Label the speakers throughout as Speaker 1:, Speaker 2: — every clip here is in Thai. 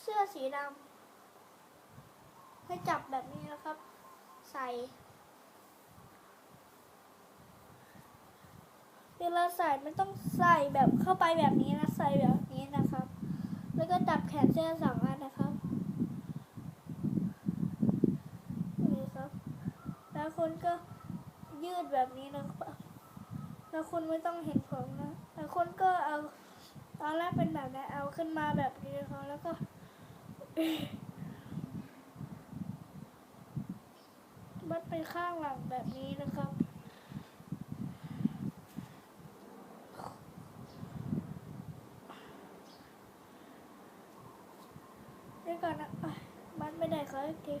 Speaker 1: เสื้อสีดำให้จับแบบนี้นะครับ ใส่เวลาใส่ไม่ต้องใส่แบบเข้าไปแบบนี้นะใส่แบบนี้นะครับ แล้วก็จับแขนเสื้อสองอันนะครับนี่ครับ แล้วคุณก็ยืดแบบนี้นะครับ แล้วคุณไม่ต้องเห็นผมนะ แล้วคุณก็เอาตอนแรกเป็นแบบนี้เอาขึ้นมาแบบนี้นะครับแล้วก็ มัดไปข้างหลังแบบนี้นะครับ เดี๋ยวก่อนนะมัดไม่ได้ครับอีกที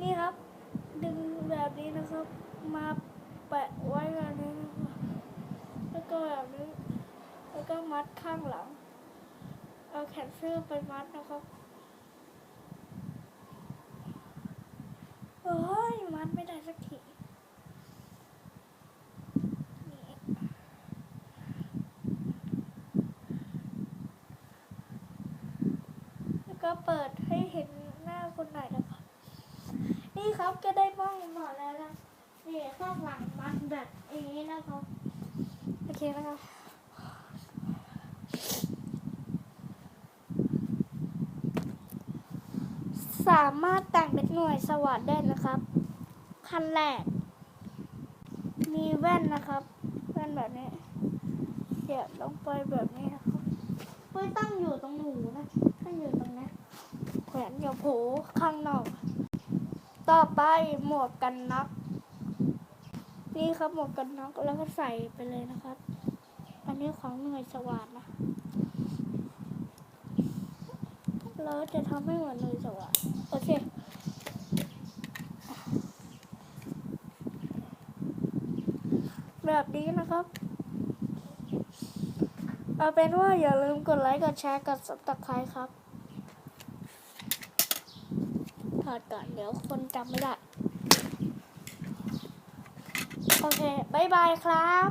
Speaker 1: นี่ครับ ดึงแบบนี้นะครับ มาแปะไว้แบบนี้ แล้วก็แบบนี้ แล้วก็มัดข้างหลัง ขนเสื้อไปมัดนะครับโอ้ยมัดไม่ได้สักทีแล้วก็เปิดให้เห็นหน้าคนหน่อยนะครับ นี่ครับก็ได้บ้องหมดแล้วนะนี่ข้างหลังมันแบบนี้นะครับโอเคนะครับ สามารถแต่งเป็นหน่วยสวัสดได้นะครับ ขั้นแรก มีแว่นนะครับ แว่นแบบนี้เสียบลงไปแบบนี้นะครับไม่ต้องอยู่ตรงหูนะ ถ้าอยู่ตรงนี้แขวนกับหูข้างนอก ต่อไปหมวกกันน็อกนี่ครับหมวกกันน็อกแล้วก็ใส่ไปเลยนะครับ อันนี้ของหน่วยสวัสดนะเราจะทำให้เหมือนหน่วยสวัสดโอเค แบบนี้นะครับ เอาเป็นว่าอย่าลืมกดไลค์กดแชร์กดซับสไครต์ครับถอดก่อนเดี๋ยวคนจำไม่ได้ โอเค บ๊ายบายครับ